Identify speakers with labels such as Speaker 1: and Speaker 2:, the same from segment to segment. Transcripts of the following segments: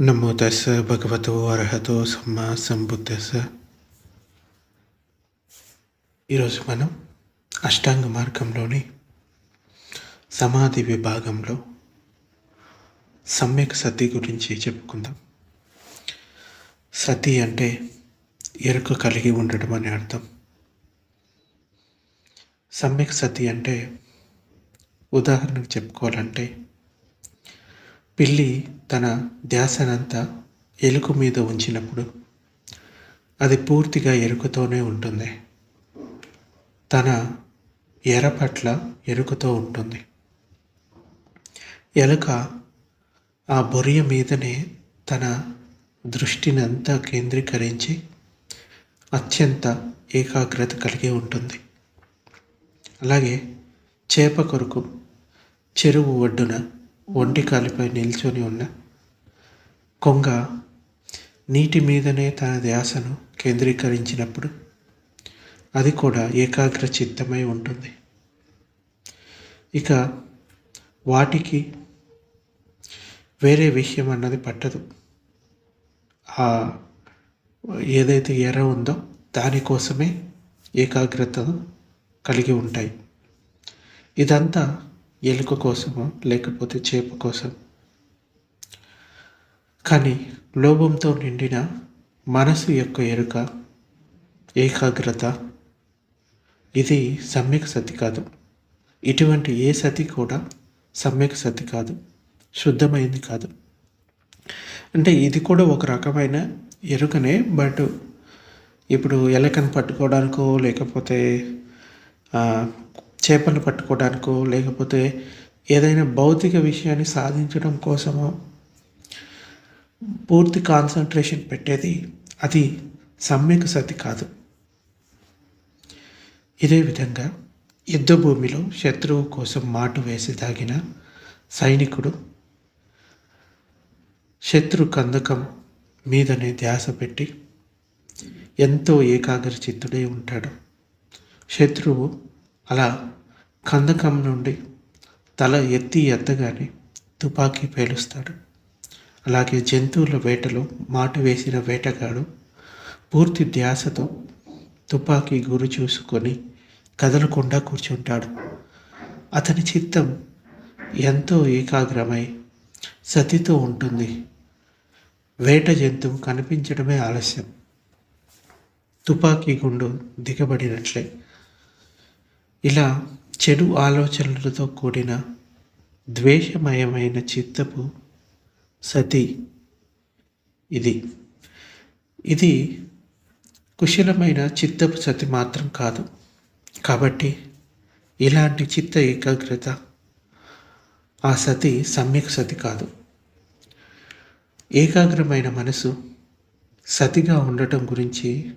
Speaker 1: నమో తస్స భగవతో అర్హతో సమ్మా సంబుద్ధస్స ఈరోజు మనం అష్టాంగ మార్గంలోని సమాధి విభాగంలో సమ్యక్ సతి గురించి చెప్పుకుందాం. సతి అంటే ఎరుక కలిగి ఉండటం అని అర్థం. సమ్యక్ సతి అంటే ఉదాహరణకు చెప్పుకోవాలంటే పిల్లి తన ధ్యాసనంతా ఎలుక మీద ఉంచినప్పుడు అది పూర్తిగా ఎరుకతోనే ఉంటుంది. తన ఎర పట్ల ఎరుకతో ఉంటుంది. ఎలుక ఆ బొరియ మీదనే తన దృష్టిని అంతా కేంద్రీకరించి అత్యంత ఏకాగ్రత కలిగి ఉంటుంది. అలాగే చేప కొరకు చెరువు ఒడ్డున ఒంటి కాలిపై నిల్చొని ఉన్న కొంగ నీటి మీదనే తన ధ్యాసను కేంద్రీకరించినప్పుడు అది కూడా ఏకాగ్ర చిత్తమై ఉంటుంది. ఇక వాటికి వేరే విషయం అన్నది పట్టదు. ఆ ఏదైతే ఎర్ర ఉందో దానికోసమే ఏకాగ్రతను కలిగి ఉంటాయి. ఇదంతా ఎలుక కోసమో లేకపోతే చేప కోసం. కానీ లోభంతో నిండిన మనసు యొక్క ఎరుక ఏకాగ్రత ఇది సమ్యక్ సతి కాదు. ఇటువంటి ఏ సతి కూడా సమ్యక్ సతి కాదు. శుద్ధమైంది కాదు. అంటే ఇది కూడా ఒక రకమైన ఎరుకనే బట్ ఇప్పుడు ఎలకను పట్టుకోవడానికో లేకపోతే చేపలు పట్టుకోవడానికో లేకపోతే ఏదైనా భౌతిక విషయాన్ని సాధించడం కోసమో పూర్తి కాన్సన్ట్రేషన్ పెట్టేది అది సమ్యక్ సతి కాదు. ఇదే విధంగా యుద్ధ భూమిలో శత్రువు కోసం మాటు వేసి దాగిన సైనికుడు శత్రు కందకం మీదనే ధ్యాస పెట్టి ఎంతో ఏకాగ్ర చిత్తుడై ఉంటాడు. శత్రువు అలా కందకం నుండి తల ఎత్తి ఎత్తగానే తుపాకీ పేలుస్తాడు. అలాగే జంతువుల వేటలో మాటు వేసిన వేటగాడు పూర్తి ధ్యాసతో తుపాకీ గురి చూసుకొని కదలకుండా కూర్చుంటాడు. అతని చిత్తం ఎంతో ఏకాగ్రమై సతితో ఉంటుంది. వేట జంతువు కనిపించడమే ఆలస్యం. తుపాకీ గుండు దిగబడినట్లే ఇలా చెడు ఆలోచనలతో కూడిన ద్వేషమయమైన చిత్తపు సతి ఇది. ఇది కుశలమైన చిత్తపు సతి మాత్రం కాదు. కాబట్టి ఇలాంటి చిత్త ఏకాగ్రత ఆ సతి సమ్యక్ సతి కాదు. ఏకాగ్రమైన మనసు సతిగా ఉండటం గురించి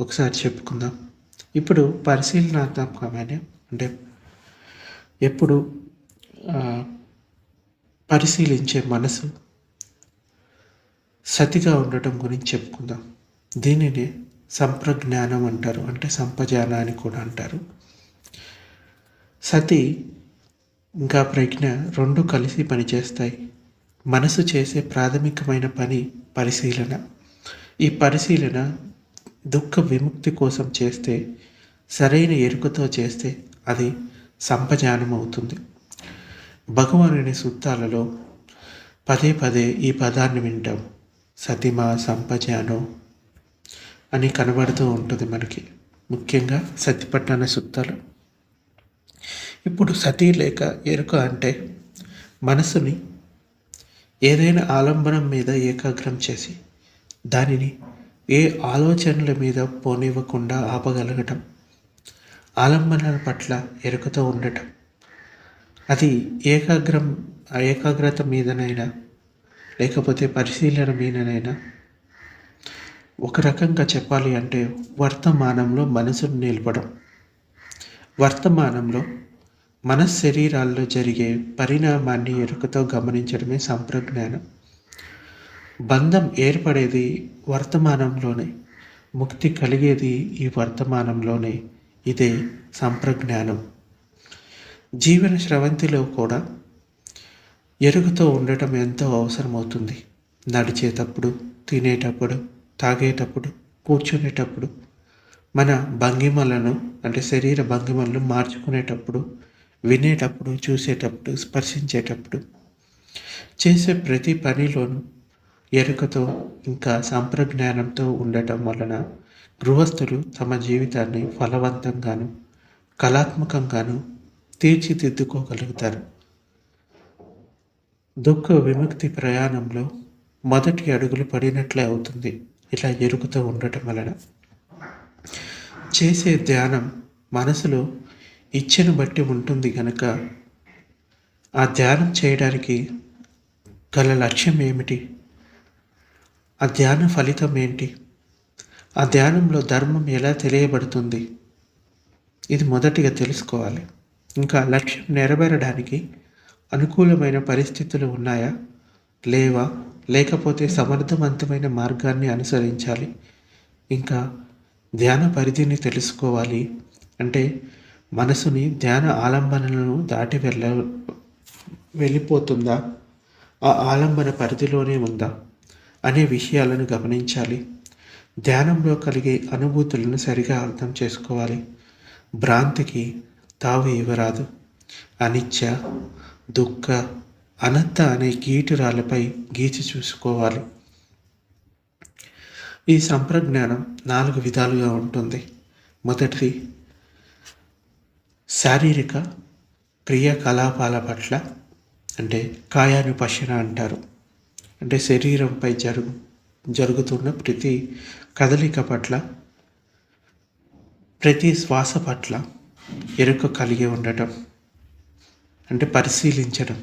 Speaker 1: ఒకసారి చెప్పుకుందాం. ఇప్పుడు పరిశీలనాత్మకమైన అంటే ఎప్పుడు పరిశీలించే మనసు సతిగా ఉండటం గురించి చెప్పుకుందాం. దీనిని సంప్రజ్ఞానం అంటారు అంటే సంపజాన అని కూడా అంటారు. సతి ఇంకా ప్రజ్ఞ రెండు కలిసి పనిచేస్తాయి. మనసు చేసే ప్రాథమికమైన పని పరిశీలన. ఈ పరిశీలన దుఃఖ విముక్తి కోసం చేస్తే సరైన ఎరుకతో చేస్తే అది సంపజానం అవుతుంది భగవానుని సూత్రాలలో పదే పదే ఈ పదాన్ని వింటాం. సతిమ సంపజానం అని కనబడుతూ ఉంటుంది మనకి. ముఖ్యంగా సతిపట్టణ సుత్తాలు ఇప్పుడు సతీ లేక ఎరుక అంటే మనసుని ఏదైనా ఆలంబనం మీద ఏకాగ్రం చేసి దానిని ఏ ఆలోచనల మీద పోనివ్వకుండా ఆపగలగటం ఆలంబనాల పట్ల ఎరుకతో ఉండటం. అది ఏకాగ్రం ఏకాగ్రత మీదనైనా లేకపోతే పరిశీలన మీదనైనా. ఒక రకంగా చెప్పాలి అంటే వర్తమానంలో మనసును నిలపడం. వర్తమానంలో మన శరీరాల్లో జరిగే పరిణామాన్ని ఎరుకతో గమనించడమే సంప్రజ్ఞానం. బంధం ఏర్పడేది వర్తమానంలోనే ముక్తి కలిగేది ఈ వర్తమానంలోనే. ఇదే సంప్రజ్ఞానం. జీవన స్రవంతిలో కూడా ఎరుగుతో ఉండటం ఎంతో అవసరమవుతుంది. నడిచేటప్పుడు తినేటప్పుడు తాగేటప్పుడు కూర్చునేటప్పుడు మన భంగిమలను అంటే శరీర భంగిమలను మార్చుకునేటప్పుడు వినేటప్పుడు చూసేటప్పుడు స్పర్శించేటప్పుడు చేసే ప్రతి పనిలోనూ ఎరుకతో ఇంకా సంప్రజ్ఞానంతో ఉండటం వలన గృహస్థులు తమ జీవితాన్ని ఫలవంతంగాను కళాత్మకంగాను తీర్చిదిద్దుకోగలుగుతారు. దుఃఖ విముక్తి ప్రయాణంలో మొదటి అడుగులు పడినట్లే అవుతుంది ఇలా ఎరుగుతూ ఉండటం వలన. చేసే ధ్యానం మనసులో ఇచ్చను బట్టి ఉంటుంది కనుక ఆ ధ్యానం చేయడానికి గల లక్ష్యం ఏమిటి? ఆ ధ్యాన ఫలితం ఏంటి? ఆ ధ్యానంలో ధర్మం ఎలా తెలియబడుతుంది? ఇది మొదటిగా తెలుసుకోవాలి. ఇంకా లక్ష్యం నెరవేరడానికి అనుకూలమైన పరిస్థితులు ఉన్నాయా? లేవా? లేకపోతే సమర్థవంతమైన మార్గాన్ని అనుసరించాలి. ఇంకా ధ్యాన పరిధిని తెలుసుకోవాలి. అంటే మనసుని ధ్యాన ఆలంబనలను దాటి వెళ్ళ వెళ్ళిపోతుందా? ఆ ఆలంబన పరిధిలోనే ఉందా? అనే విషయాలను గమనించాలి. ధ్యానంలో కలిగే అనుభూతులను సరిగా అర్థం చేసుకోవాలి. భ్రాంతికి తావు ఇవ్వరాదు. అనిత్య దుఃఖ అనంత అనే గీటురాలపై గీచి చూసుకోవాలి. ఈ సంప్రజ్ఞానం నాలుగు విధాలుగా ఉంటుంది. మొదటిది శారీరక క్రియాకలాపాల పట్ల అంటే కాయానుపశన అంటారు. అంటే శరీరంపై జరుగు జరుగుతున్న ప్రతి కదలిక పట్ల ప్రతి శ్వాస పట్ల ఎరుక కలిగి ఉండటం అంటే పరిశీలించడం.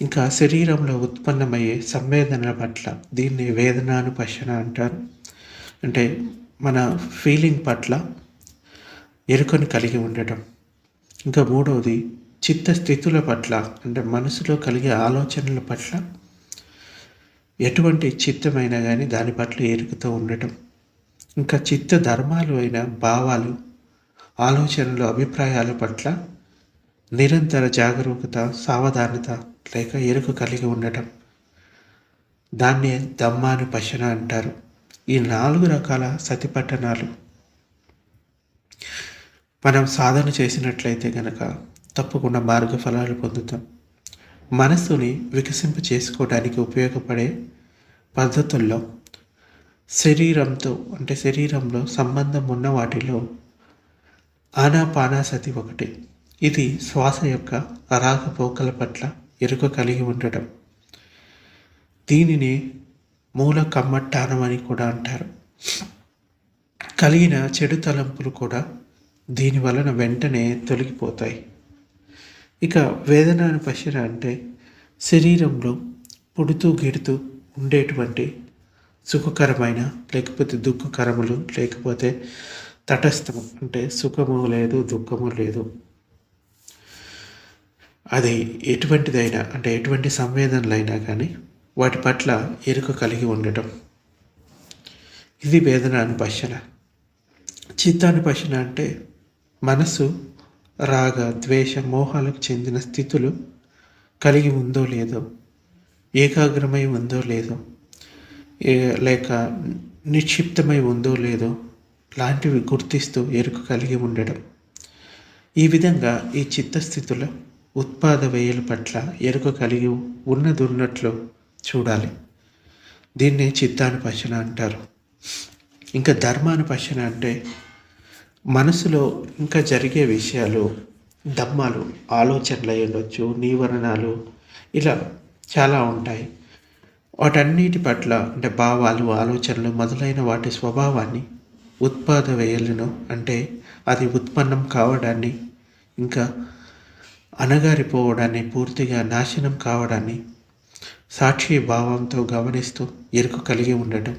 Speaker 1: ఇంకా శరీరంలో ఉత్పన్నమయ్యే సంవేదనల పట్ల దీన్ని వేదనానుపశన అంటారు. అంటే మన ఫీలింగ్ పట్ల ఎరుకను కలిగి ఉండటం. ఇంకా మూడవది చిత్తస్థితుల పట్ల అంటే మనసులో కలిగే ఆలోచనల పట్ల ఎటువంటి చిత్తమైనా కానీ దాని పట్ల ఎరుకుతూ ఉండటం. ఇంకా చిత్త ధర్మాలు అయిన భావాలు ఆలోచనలు అభిప్రాయాల పట్ల నిరంతర జాగరూకత సావధానత లేక ఎరుక కలిగి ఉండటం. దాన్ని దమ్మాను పశన అంటారు. ఈ నాలుగు రకాల సతిపట్టణాలు మనం సాధన చేసినట్లయితే గనక తప్పకుండా మార్గ ఫలాలు పొందుతాం. మనస్సుని వికసింప చేసుకోవడానికి ఉపయోగపడే పద్ధతుల్లో శరీరంతో అంటే శరీరంలో సంబంధం ఉన్న వాటిలో ఆనాపానాసతి ఒకటి. ఇది శ్వాస యొక్క అరాగపోకల పట్ల ఎరుక కలిగి ఉండటం. దీనిని మూల కమ్మట్టానం అని కూడా అంటారు. కలిగిన చెడు తలంపులు కూడా దీని వలన వెంటనే తొలగిపోతాయి. ఇక వేదనాను పశిర అంటే శరీరంలో పుడుతూ గిడుతూ ఉండేటువంటి సుఖకరమైన లేకపోతే దుఃఖకరములు లేకపోతే తటస్థము అంటే సుఖము లేదు దుఃఖము లేదు. అది ఎటువంటిదైనా అంటే ఎటువంటి సంవేదనలైనా కానీ వాటి పట్ల ఎరుక కలిగి ఉండటం. ఇది వేదన అనుపశన చిత్తానుపశన అంటే మనసు రాగ ద్వేష మోహాలకు చెందిన స్థితులు కలిగి ఉందో లేదో ఏకాగ్రమై ఉందో లేదో లేక నిక్షిప్తమై ఉందో లేదో లాంటివి గుర్తిస్తూ ఎరుకు కలిగి ఉండడం. ఈ విధంగా ఈ చిత్తస్థితుల ఉత్పాద వ్యయల పట్ల ఎరుక కలిగి ఉన్నదున్నట్లు చూడాలి. దీన్నే చిత్తానుపశన అంటారు. ఇంకా ధర్మానుపశన అంటే మనసులో ఇంకా జరిగే విషయాలు దమ్మాలు ఆలోచనలు అయి ఉండొచ్చు నీవరణాలు ఇలా చాలా ఉంటాయి. వాటన్నిటి పట్ల అంటే భావాలు ఆలోచనలు మొదలైన వాటి స్వభావాన్ని ఉత్పాద వేయలను అంటే అది ఉత్పన్నం కావడాన్ని ఇంకా అనగారిపోవడాన్ని పూర్తిగా నాశనం కావడాన్ని సాక్షి భావంతో గమనిస్తూ ఎరుకు కలిగి ఉండటం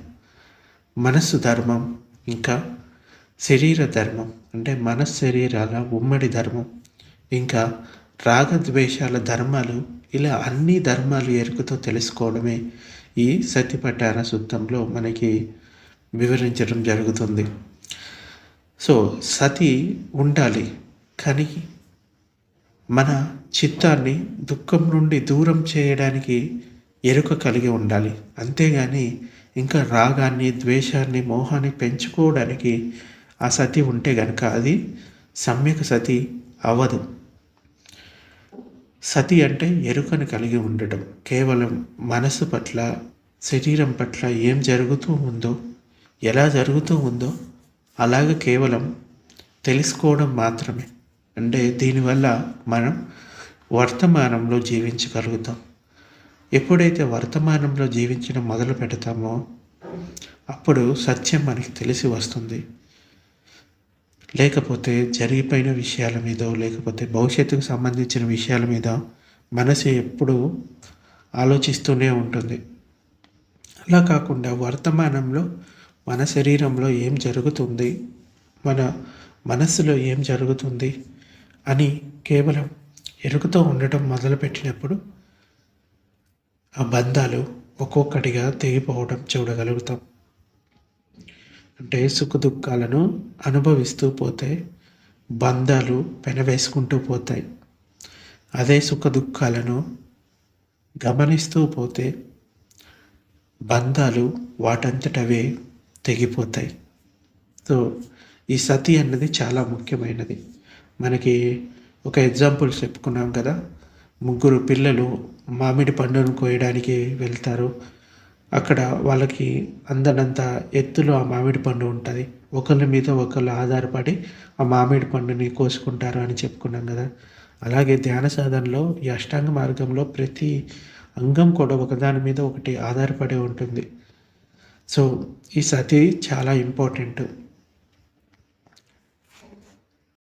Speaker 1: మనస్సు ధర్మం ఇంకా శరీర ధర్మం అంటే మన శరీరాల ఉమ్మడి ధర్మం. ఇంకా రాగద్వేషాల ధర్మాలు ఇలా అన్ని ధర్మాలు ఎరుకుతో తెలుసుకోవడమే ఈ సత్యపట్టాన సూత్రంలో మనకి వివరించడం జరుగుతుంది. సో సతి ఉండాలి కానీ మన చిత్తాన్ని దుఃఖం నుండి దూరం చేయడానికి ఎరుక కలిగి ఉండాలి. అంతేగాని ఇంకా రాగాన్ని ద్వేషాన్ని మోహాన్ని పెంచుకోవడానికి ఆ సతి ఉంటే గనక అది సమ్యక సతి అవ్వదు సతి అంటే ఎరుకను కలిగి ఉండటం. కేవలం మనసు పట్ల శరీరం పట్ల ఏం జరుగుతూ ఉందో ఎలా జరుగుతూ ఉందో అలాగ కేవలం తెలుసుకోవడం మాత్రమే. అంటే దీనివల్ల మనం వర్తమానంలో జీవించగలుగుతాం. ఎప్పుడైతే వర్తమానంలో జీవించడం మొదలు పెడతామో అప్పుడు సత్యం మనకి తెలిసి వస్తుంది. లేకపోతే జరిగిపోయిన విషయాల మీద లేకపోతే భవిష్యత్తుకు సంబంధించిన విషయాల మీద మనసు ఎప్పుడూ ఆలోచిస్తూనే ఉంటుంది. అలా కాకుండా వర్తమానంలో మన శరీరంలో ఏం జరుగుతుంది మన మనస్సులో ఏం జరుగుతుంది అని కేవలం ఎరుకుతో ఉండటం మొదలుపెట్టినప్పుడు ఆ బంధాలు ఒక్కొక్కటిగా తెగిపోవడం చూడగలుగుతాం. అంటే సుఖ దుఃఖాలను అనుభవిస్తూ పోతే బంధాలు పెనవేసుకుంటూ పోతాయి. అదే సుఖ దుఃఖాలను గమనిస్తూ పోతే బంధాలు వాటంతటవే తెగిపోతాయి. సో ఈ సతి అన్నది చాలా ముఖ్యమైనది. మనకి ఒక ఎగ్జాంపుల్ చెప్పుకున్నాం కదా ముగ్గురు పిల్లలు మామిడి పండును కోయడానికి వెళ్తారు. అక్కడ వాళ్ళకి అందనంత ఎత్తులో ఆ మామిడి పండు ఉంటుంది. ఒకరి మీద ఒకళ్ళు ఆధారపడి ఆ మామిడి పండుని కోసుకుంటారు అని చెప్పుకున్నాం కదా. అలాగే ధ్యాన సాధనలో ఈ అష్టాంగ మార్గంలో ప్రతి అంగం కూడా ఒకదాని మీద ఒకటి ఆధారపడి ఉంటుంది. సో ఈ సతి చాలా ఇంపార్టెంట్.